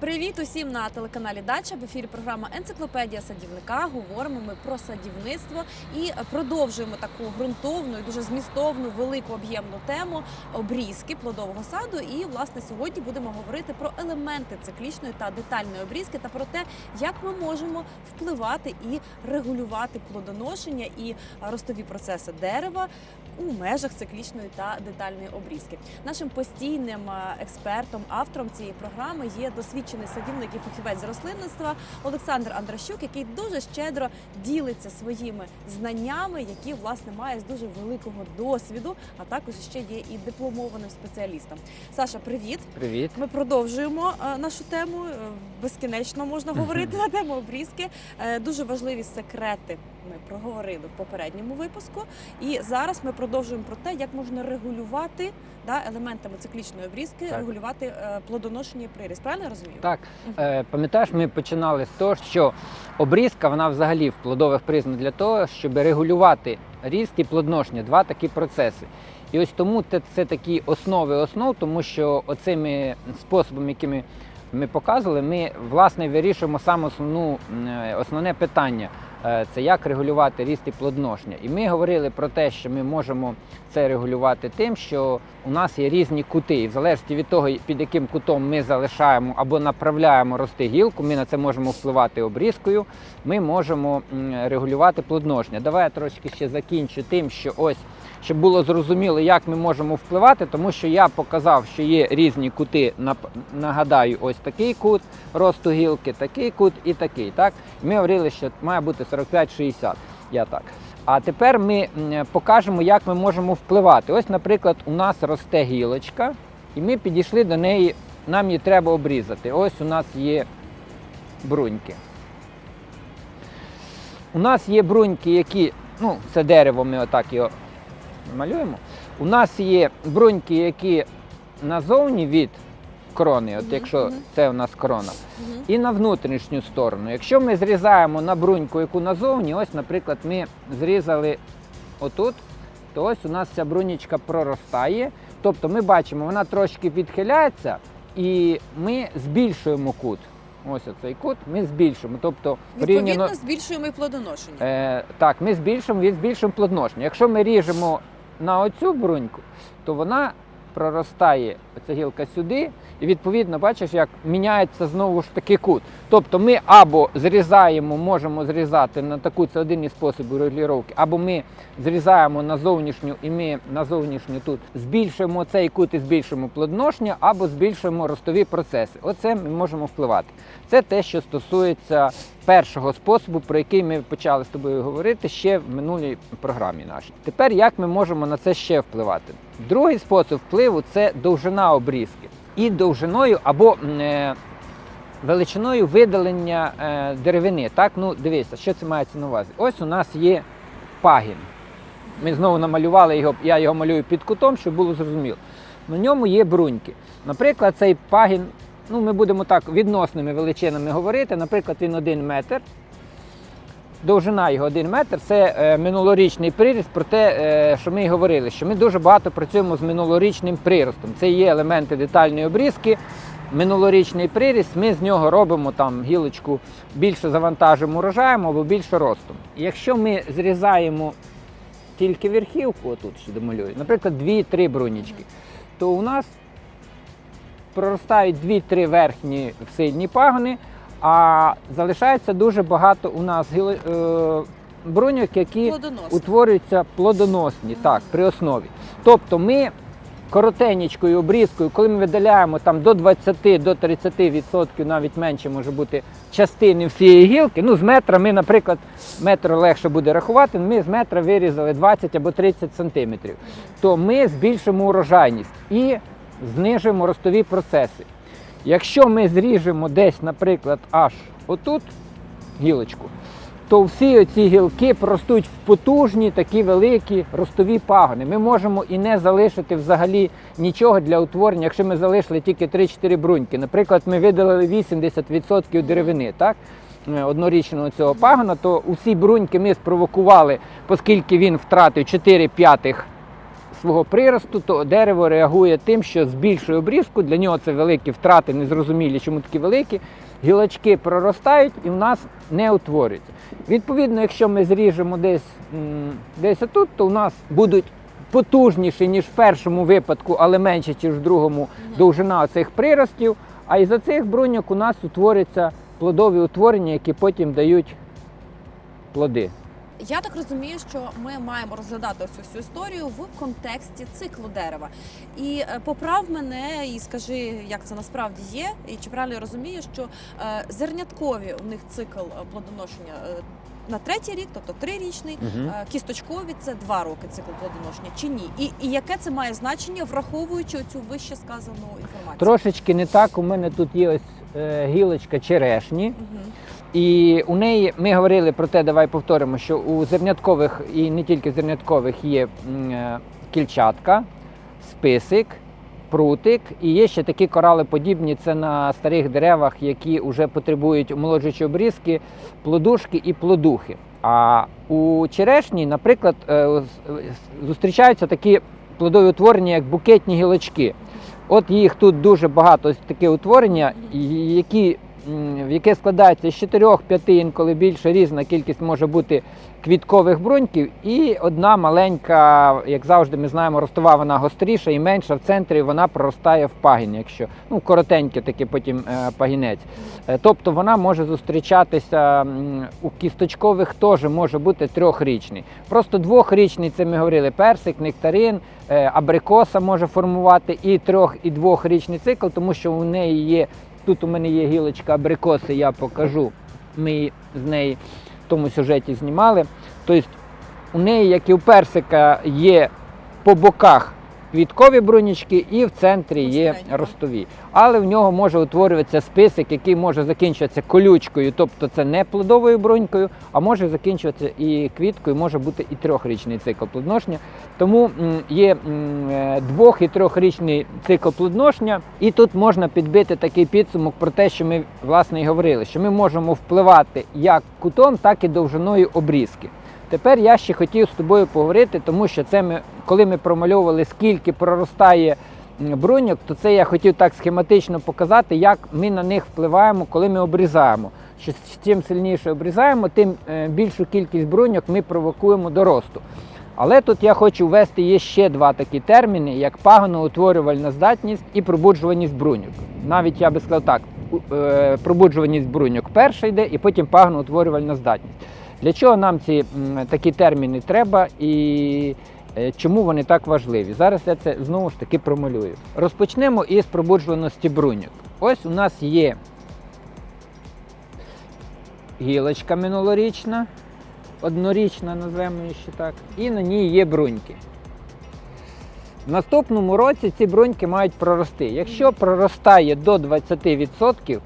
Привіт усім на телеканалі Дача. В ефірі програма Енциклопедія садівника. Говоримо ми про садівництво і продовжуємо таку ґрунтовну і дуже змістовну, велику об'ємну тему обрізки плодового саду. І власне сьогодні будемо говорити про елементи циклічної та детальної обрізки та про те, як ми можемо впливати і регулювати плодоношення і ростові процеси дерева у межах циклічної та детальної обрізки. Нашим постійним е, експертом, автором цієї програми є досвідчений садівник і фахівець з рослинництва Олександр Андрощук, який дуже щедро ділиться своїми знаннями, які власне має з дуже великого досвіду, а також ще є і дипломованим спеціалістом. Саша, привіт! Привіт. Ми продовжуємо е, нашу тему. Е, Безкінечно можна говорити на тему обрізки. Е, Дуже важливі секрети ми проговорили в попередньому випуску. І зараз ми продовжуємо про те, як можна регулювати да, елементами циклічної обрізки, Так. регулювати е, плодоношення і приріст. Правильно я розумію? Так, е, пам'ятаєш, ми починали з того, що обрізка вона взагалі в плодових признак для того, щоб регулювати ріст і плодоношення, два такі процеси. І ось тому це, це такі основи основ, тому що оцими способами, якими ми показували, ми власне вирішуємо саме основну, е, основне питання. Е, Це як регулювати ріст і плодношення. І ми говорили про те, що ми можемо це регулювати тим, що у нас є різні кути, і в залежності від того, під яким кутом ми залишаємо або направляємо рости гілку, ми на це можемо впливати обрізкою. Ми можемо регулювати плодношення. Давай я трошки ще закінчу тим, що ось щоб було зрозуміло, як ми можемо впливати, тому що я показав, що є різні кути. Нагадаю, ось такий кут росту гілки, такий кут і такий. Так ми говорили, що має бути 45-60. Я так. А тепер ми покажемо, як ми можемо впливати. Ось, наприклад, у нас росте гілочка, і ми підійшли до неї, нам її треба обрізати. Ось у нас є бруньки. У нас є бруньки, які, ну, це дерево, ми отак його малюємо. У нас є бруньки, які назовні від крони, от якщо це у нас крона і на внутрішню сторону. Якщо ми зрізаємо на бруньку, яку назовні, ось, наприклад, ми зрізали отут, то ось у нас ця брунічка проростає. Тобто ми бачимо, вона трошки відхиляється, і ми збільшуємо кут. Ось оцей кут ми збільшуємо. Тобто, Відповідно, збільшуємо і плодоношення. Е, так, ми збільшимо, від збільшуємо плодоношення. Якщо ми ріжемо на оцю бруньку, то вона проростає оця гілка сюди, і відповідно бачиш, як міняється знову ж таки кут. Тобто ми або зрізаємо, можемо зрізати на таку, це один із способів регулювання, або ми зрізаємо на зовнішню і ми на зовнішню тут збільшуємо цей кут і збільшуємо плодоношення, або збільшуємо ростові процеси. Оце ми можемо впливати. Це те, що стосується першого способу, про який ми почали з тобою говорити ще в минулій програмі нашій. Тепер як ми можемо на це ще впливати? Другий спосіб впливу це довжина обрізки. І довжиною або е, величиною видалення е, деревини. Так, ну дивися, що це мається на увазі. Ось у нас є пагін. Ми знову намалювали його, я його малюю під кутом, щоб було зрозуміло. На ньому є бруньки. Наприклад, цей пагін, ну ми будемо так відносними величинами говорити. Наприклад, він 1 метр. Довжина його 1 метр це е, минулорічний приріст, про те, е, що ми й говорили, що ми дуже багато працюємо з минулорічним приростом. Це є елементи детальної обрізки. Минулорічний приріст, ми з нього робимо там гілочку більше завантажимо урожаєм або більше ростом. Якщо ми зрізаємо тільки верхівку, отут ще домалюю, наприклад, 2-3 брунічки, то у нас проростають 2-3 верхні сильні пагони, а залишається дуже багато у нас гіло- е, бруньок, які утворюються плодоносні так, при основі. Тобто ми коротенькою обрізкою, коли ми видаляємо там до 20 до 30%, навіть менше може бути частини всієї гілки. Ну, з метра ми, наприклад, метр легше буде рахувати, ми з метра вирізали 20 або 30 сантиметрів. То ми збільшимо урожайність і знижуємо ростові процеси. Якщо ми зріжемо десь, наприклад, аж отут гілочку, то всі оці гілки простуть в потужні такі великі ростові пагони. Ми можемо і не залишити взагалі нічого для утворення, якщо ми залишили тільки 3-4 бруньки. Наприклад, ми видалили 80% деревини, так? е, Однорічного цього пагона, то усі бруньки ми спровокували, оскільки він втратив 4 п'ятих свого приросту, то дерево реагує тим, що збільшує обрізку. Для нього це великі втрати, незрозумілі, чому такі великі. Гілочки проростають і в нас не утворюються. Відповідно, якщо ми зріжемо десь, десь отут, то у нас будуть потужніші, ніж в першому випадку, але менше, ніж в другому довжина цих приростів. А із за цих бруньок у нас утворюються плодові утворення, які потім дають плоди. Я так розумію, що ми маємо розглядати цю всю історію в контексті циклу дерева. І е, поправ мене і скажи, як це насправді є, і чи правильно я розумію, що е, зерняткові у них цикл е, плодоношення на третій рік, тобто трирічний, е, кісточкові це два роки цикл плодоношення, чи ні? І, і яке це має значення, враховуючи цю вище сказану інформацію? Трошечки не так. У мене тут є ось е, гілочка черешні. Мгм. І у неї ми говорили про те, давай повторимо, що у зерняткових і не тільки зерняткових є е, кільчатка, списик, прутик, і є ще такі коралеподібні, це на старих деревах, які вже потребують омолоджуючої обрізки, плодушки і плодухи. А у черешні, наприклад, е, зустрічаються такі плодові утворення, як букетні гілочки. От їх тут дуже багато таке утворення, які яке складається з 4-5 інколи більше різна кількість може бути квіткових бруньків, і одна маленька, як завжди, ми знаємо, ростова вона гостріша і менша в центрі вона проростає в пагін, якщо ну коротенький такий потім е, пагінець. Е, Тобто вона може зустрічатися у кісточкових теж може бути трьохрічний. Просто двохрічний, це ми говорили, персик, нектарин, е, абрикоса може формувати і трьох, і двохрічний цикл, тому що у неї є. Тут у мене є гілочка абрикоси, я покажу. Ми з неї в тому сюжеті знімали. Тобто у неї, як і у персика, є по боках квіткові брунічки і в центрі є ростові. Але в нього може утворюватися список, який може закінчуватися колючкою, тобто це не плодовою брунькою, а може закінчуватися і квіткою, може бути і трьохрічний цикл плодоношення. Тому є е, двох і трьохрічний цикл плодоношення, і тут можна підбити такий підсумок про те, що ми власне і говорили, що ми можемо впливати як кутом, так і довжиною обрізки. Тепер я ще хотів з тобою поговорити, тому що це ми, коли ми промальовували, скільки проростає бруньок, то це я хотів так схематично показати, як ми на них впливаємо, коли ми обрізаємо. Що чим сильніше обрізаємо, тим е, більшу кількість бруньок ми провокуємо до росту. Але тут я хочу ввести є ще два такі терміни, як пагоноутворювальна здатність і пробуджуваність бруньок. Навіть я би сказав так, е, пробуджуваність бруньок перша йде, і потім пагоноутворювальна здатність. Для чого нам ці такі терміни треба і е, чому вони так важливі? Зараз я це знову ж таки промалюю. Розпочнемо із пробуджуваності бруньок. Ось у нас є гілочка минулорічна, однорічна, назвемо її ще так, і на ній є бруньки. В наступному році ці бруньки мають прорости. Якщо проростає до 20%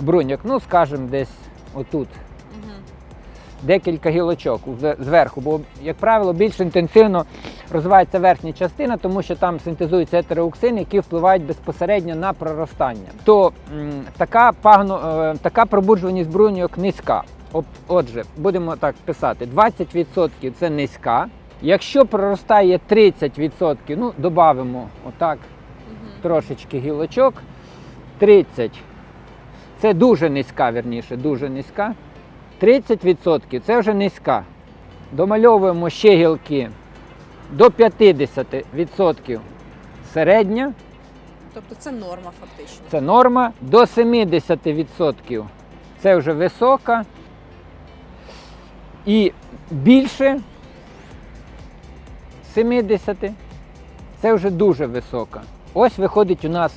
бруньок, ну скажімо, десь отут. Декілька гілочок зверху, бо, як правило, більш інтенсивно розвивається верхня частина, тому що там синтезуються етероуксини, які впливають безпосередньо на проростання. То така, пагно, е, така пробуджуваність бруньок низька. От- Отже, будемо так писати: 20% це низька. Якщо проростає 30%, ну додамо отак трошечки гілочок. 30 це дуже низька, вірніше, дуже низька. 30% це вже низька. Домальовуємо ще гілки до 50% середня, Тобто це норма фактично. це норма, до 70% це вже висока. І більше 70 це вже дуже висока. Ось виходить у нас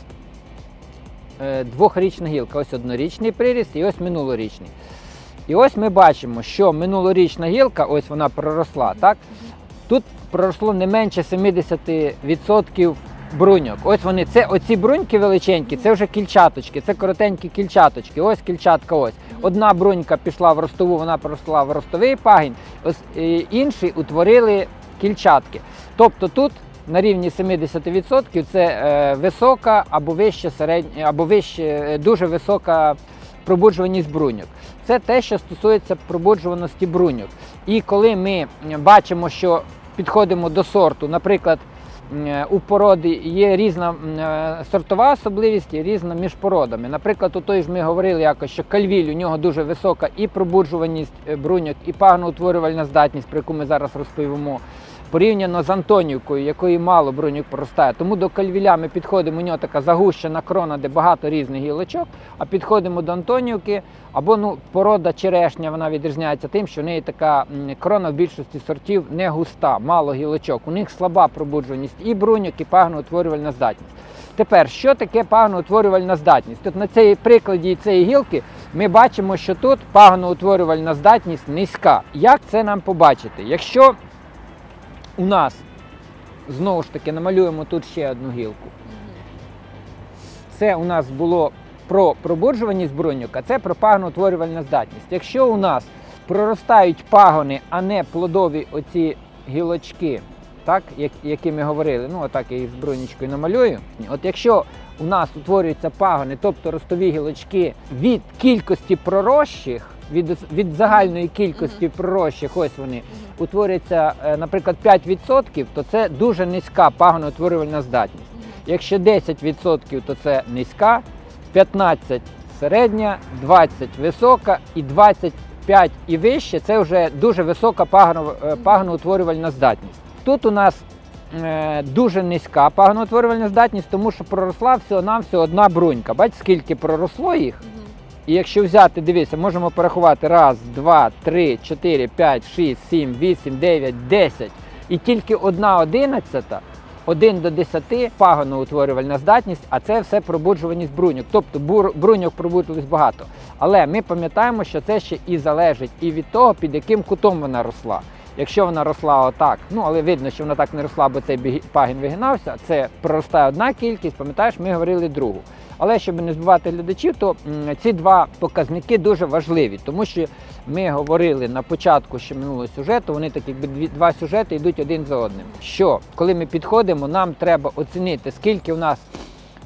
е, двохрічна гілка. Ось однорічний приріст і ось минулорічний. І ось ми бачимо, що минулорічна гілка, ось вона проросла, так? Тут проросло не менше 70% бруньок. Ось вони, це оці бруньки величенькі, це вже кільчаточки, це коротенькі кільчаточки. Ось кільчатка, ось. Одна брунька пішла в ростову, вона проросла в ростовий пагінь, ось е, інші утворили кільчатки. Тобто тут на рівні 70% це е, висока або вище середня, або вище, е, дуже висока пробуджуваність бруньок. Це те, що стосується пробуджуваності бруньок. І коли ми бачимо, що підходимо до сорту, наприклад, у породи є різна е, сортова особливість і різна між породами. Наприклад, у той ж ми говорили якось, що кальвіль у нього дуже висока і пробуджуваність е, бруньок, і пагноутворювальна здатність, про яку ми зараз розповімо. Порівняно з Антонівкою, якої мало бруньок проростає. Тому до кальвіля ми підходимо, у нього така загущена крона, де багато різних гілочок, а підходимо до Антонівки, або ну, порода черешня, вона відрізняється тим, що в неї така крона в більшості сортів не густа, мало гілочок. У них слаба пробуджуваність і бруньок, і пагноутворювальна здатність. Тепер, що таке пагноутворювальна здатність? Тут на цій прикладі цієї гілки ми бачимо, що тут пагноутворювальна здатність низька. Як це нам побачити? Якщо у нас знову ж таки намалюємо тут ще одну гілку. Це у нас було про пробуджуваність бруньок, а це про пагноутворювальна здатність. Якщо у нас проростають пагони, а не плодові оці гілочки, так, як, які ми говорили, ну отак я їх з намалюю. От якщо у нас утворюються пагони, тобто ростові гілочки від кількості пророщих, від, від загальної кількості пророщих, ось вони, утворюється, е, наприклад, 5%, то це дуже низька пагоноутворювальна здатність. Якщо 10%, то це низька, 15% середня, 20 висока і 25 і вище це вже дуже висока е, пагоноутворювальна здатність. Тут у нас е, дуже низька пагоноутворювальна здатність, тому що проросла всього-навсього одна брунька. Бачите, скільки проросло їх? І якщо взяти, дивіться, можемо порахувати раз, два, три, чотири, п'ять, шість, сім, вісім, дев'ять, десять. І тільки одна одинадцята, один до десяти пагоноутворювальна здатність, а це все пробуджуваність бруньок. Тобто бруньок пробудилось багато. Але ми пам'ятаємо, що це ще і залежить і від того, під яким кутом вона росла. Якщо вона росла отак, ну але видно, що вона так не росла, бо цей пагін вигинався, це проростає одна кількість, пам'ятаєш, ми говорили другу. Але щоб не збивати глядачів, то ці два показники дуже важливі, тому що ми говорили на початку ще минулого сюжету, вони так якби два сюжети йдуть один за одним. Що коли ми підходимо, нам треба оцінити, скільки у нас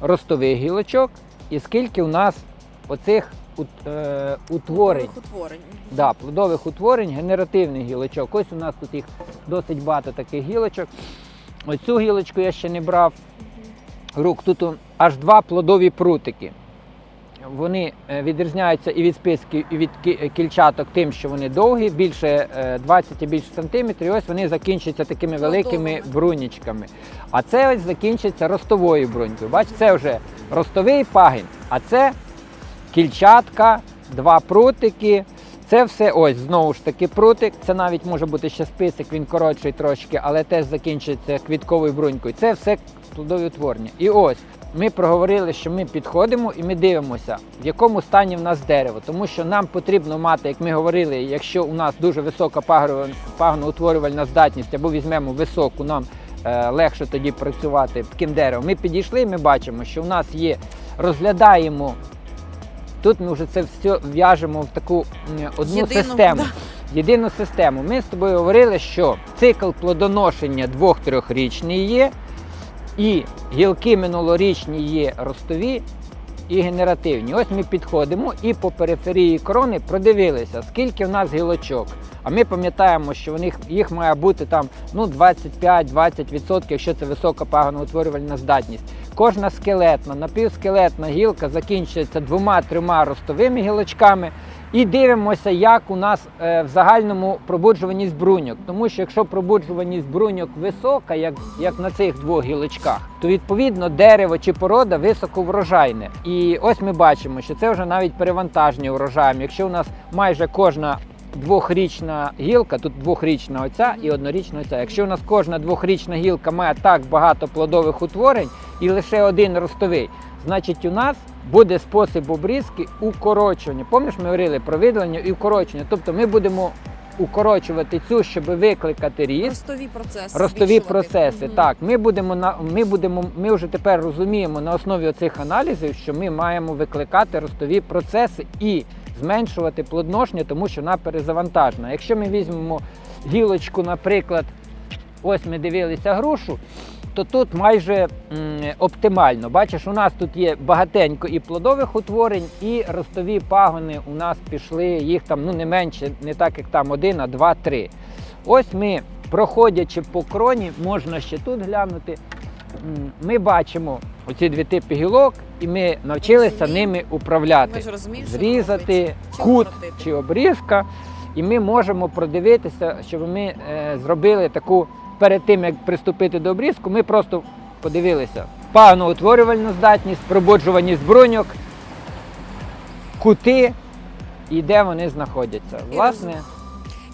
ростових гілочок і скільки у нас оцих е, утворень. Нових утворень. Да, плодових утворень, генеративних гілочок. Ось у нас тут їх досить багато таких гілочок. Оцю гілочку я ще не брав рук. Тут аж два плодові прутики. Вони е, відрізняються і від списків, і від е, кільчаток тим, що вони довгі, більше е, 20 і більше сантиметрів. І ось вони закінчуються такими великими брунічками. А це ось закінчиться ростовою брунькою. Бачите, це вже ростовий пагін, а це кільчатка, два прутики. Це все ось знову ж таки прутик. Це навіть може бути ще список, він коротший трошки, але теж закінчується квітковою брунькою. Це все плодові утворення. І ось ми проговорили, що ми підходимо і ми дивимося, в якому стані в нас дерево. Тому що нам потрібно мати, як ми говорили, якщо у нас дуже висока пагноутворювальна здатність, або візьмемо високу, нам е, легше тоді працювати таким деревом. Ми підійшли, і ми бачимо, що у нас є, розглядаємо. Тут ми вже це все в'яжемо в таку одну Єдину, систему. да. Єдину систему. Ми з тобою говорили, що цикл плодоношення двох-трьохрічний є, і гілки минулорічні є ростові і генеративні. Ось ми підходимо і по периферії крони продивилися, скільки в нас гілочок. А ми пам'ятаємо, що в них їх має бути там ну 25-20%, якщо це висока пагоноутворювальна здатність. Кожна скелетна, напівскелетна гілка закінчується двома-трьома ростовими гілочками. І дивимося, як у нас е, в загальному пробуджуваність бруньок. Тому що якщо пробуджуваність бруньок висока, як, як на цих двох гілочках, то відповідно дерево чи порода високоврожайне. І ось ми бачимо, що це вже навіть перевантаження урожаєм. Якщо у нас майже кожна двохрічна гілка, тут двохрічна оця і однорічна оця. Якщо у нас кожна двохрічна гілка має так багато плодових утворень і лише один ростовий, значить у нас буде спосіб обрізки укорочування. Пам'ятаєш, ми говорили про видалення і укорочення. Тобто ми будемо укорочувати цю, щоб викликати ріст. Ростові процеси. Ростові збільшувати. процеси. Мгм. Так, ми будемо на ми будемо. Ми вже тепер розуміємо на основі цих аналізів, що ми маємо викликати ростові процеси і зменшувати плодоношення, тому що вона перезавантажена. Якщо ми візьмемо гілочку, наприклад, ось ми дивилися грушу. То тут майже оптимально. Бачиш, у нас тут є багатенько і плодових утворень, і ростові пагони у нас пішли, їх там ну не менше, не так як там один, а два-три. Ось ми проходячи по кроні, можна ще тут глянути. Ми бачимо оці дві типи гілок, і ми навчилися ними управляти. Зрізати кут чи обрізка, і ми можемо продивитися, щоб ми е, зробили таку перед тим, як приступити до обрізку, ми просто подивилися пагоноутворювальну здатність, пробуджуваність бруньок, кути і де вони знаходяться. Власне,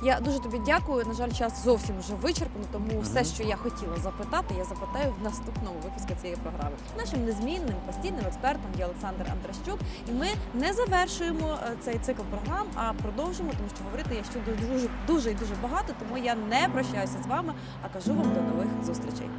Я дуже тобі дякую. На жаль, час зовсім вже вичерпано, тому Мгм. все, що я хотіла запитати, я запитаю в наступному випуску цієї програми. Нашим незмінним постійним експертом є Олександр Андращук, І ми не завершуємо е, цей цикл програм, а продовжимо, тому що говорити я ще дуже дуже і дуже багато. Тому я не прощаюся з вами, а кажу вам до нових зустрічей.